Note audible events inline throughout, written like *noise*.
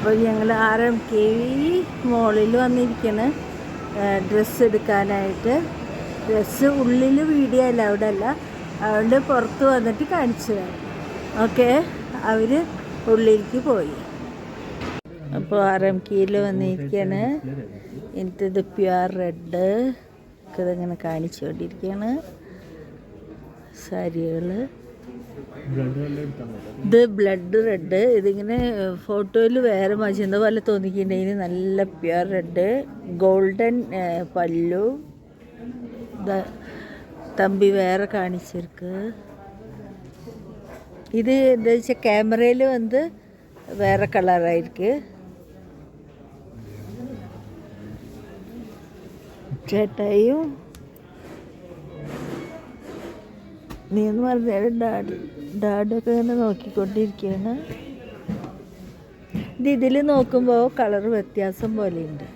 അപ്പോൾ ഞങ്ങൾ R M K V മോളിൽ വന്നിരിക്കണ് ഡ്രസ്സ് എടുക്കാനായിട്ട്. ഡ്രസ്സ് ഉള്ളിൽ വീഡിയോ അല്ല അവിടെ അല്ല. അതുകൊണ്ട് പുറത്ത് വന്നിട്ട് കാണിച്ചു തരാം. ഓക്കെ? അവർ ഉള്ളിലേക്ക് പോയി. അപ്പോൾ ആർ എം കെയിൽ വന്നിരിക്കുകയാണ് എനിക്ക് ഇത് പ്യുവർ റെഡ്. ഇതിങ്ങനെ കാണിച്ചുകൊണ്ടിരിക്കുകയാണ് സാരികൾ ഇത് ബ്ലഡ് റെഡ് ഇതിങ്ങനെ ഫോട്ടോയിൽ വേറെ മജന്ത പോലെ തോന്നിക്കുന്നുണ്ടെങ്കിൽ നല്ല പ്യുർ റെഡ് ഗോൾഡൻ പല്ലു. തമ്പി വേറെ കാണിച്ചിരിക്ക്. ഇത് എന്താ വെച്ചാൽ ക്യാമറയിൽ വന്ന് വേറെ കളറായിരിക്കും ചേട്ടായും നീ എന്ന് പറഞ്ഞാൽ ഡാഡ് ഡാഡൊക്കെ ഇങ്ങനെ നോക്കിക്കൊണ്ടിരിക്കുകയാണ്. ഇത് ഇതിൽ നോക്കുമ്പോൾ കളർ വ്യത്യാസം പോലെയുണ്ട്.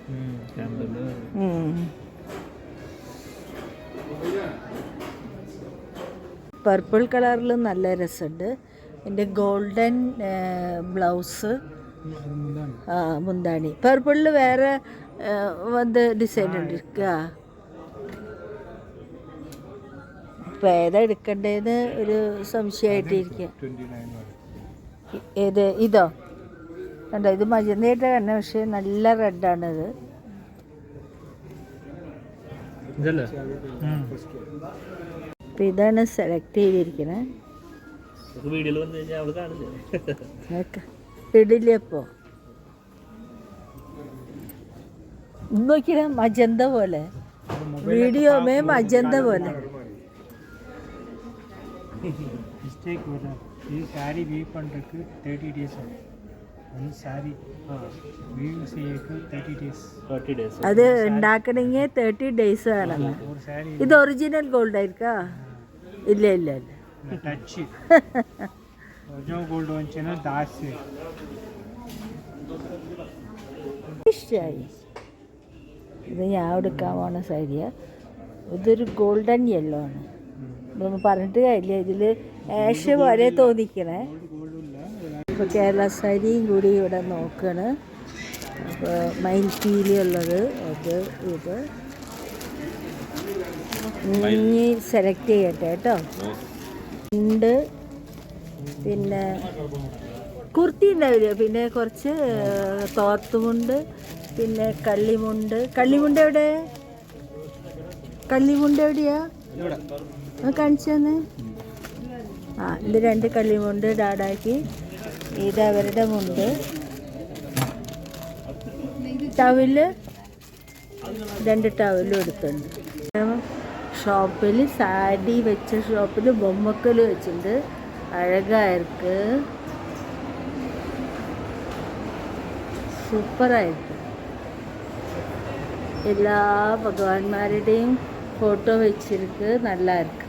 പർപ്പിൾ കളറിൽ നല്ല രസമുണ്ട്. എന്റെ ഗോൾഡൻ ബ്ലൗസ് മുന്താണി. പർപ്പിളിൽ വേറെ വന്ന് ഡിസൈൻ ഉണ്ട് ആ ഇപ്പം ഏതാ എടുക്കണ്ടേന്ന് ഒരു സംശയമായിട്ടിരിക്കുക ഏത് ഇതോ? കണ്ടോ ഇത് മജന്തയുടെ തന്നെ പക്ഷേ നല്ല റെഡാണിത് ഇത്. അപ്പം ഇതാണ് സെലക്ട് ചെയ്തിരിക്കണേ. ഇടില്ല അപ്പോൾ നോക്കിയാ മജന്ത പോലെ. വീഡിയോ മേ മജന്ത പോലെ. மிஸ்டேக் வரும். இது சாரீ வியூ பண்ணுறதுக்கு தேர்ட்டி டேஸ் ஆகும். അത് ഉണ്ടാക്കണമെങ്കിൽ തേർട്ടി ഡേയ്സ് വേണം. ഇത് ഒറിജിനൽ ഗോൾഡ് ആയിരിക്കാ? ഇല്ല ഇല്ല ഇല്ല. ഇഷ്ടമായി *laughs* ഇത് ഞാൻ എടുക്കാൻ പോണ സാരിയാണ് ഇതൊരു ഗോൾഡൻ യെല്ലോ ആണ്. പറഞ്ഞിട്ട് കാര്യമില്ല. ഇതിൽ ആഷ് പോലെ തോന്നിക്കണേ. ഇപ്പോൾ കേരള സാരിയും കൂടി ഇവിടെ നോക്കണ്. അപ്പോൾ ഉള്ളത് അത് ഇത്. ഇനി സെലക്ട് ചെയ്യട്ടെ കേട്ടോ. ഉണ്ട്. പിന്നെ കുർത്തി ഉണ്ടാവില്ല? പിന്നെ കുറച്ച് തോർത്തുമുണ്ട്. പിന്നെ കള്ളിമുണ്ട്. കള്ളിമുണ്ട് എവിടെ? കള്ളിമുണ്ട് എവിടെയാ? കാണിച്ചു തന്നെ. ആ ഇത് രണ്ട് കള്ളിമുണ്ട് ഡാഡാക്കി ഇത് അവരുടെ മുണ്ട്. ടവൽ രണ്ട് ടവലും എടുത്തുണ്ട് ഷോപ്പിൽ സാരി വെച്ച ഷോപ്പിൽ ബൊമ്മക്കൽ വെച്ചിട്ടുണ്ട്. അഴകായിർക്ക്. സൂപ്പറായിരിക്കും. എല്ലാ ഭഗവാന്മാരുടെയും ஃபோட்டோ வச்சிருக்கு. நல்லா இருக்கு.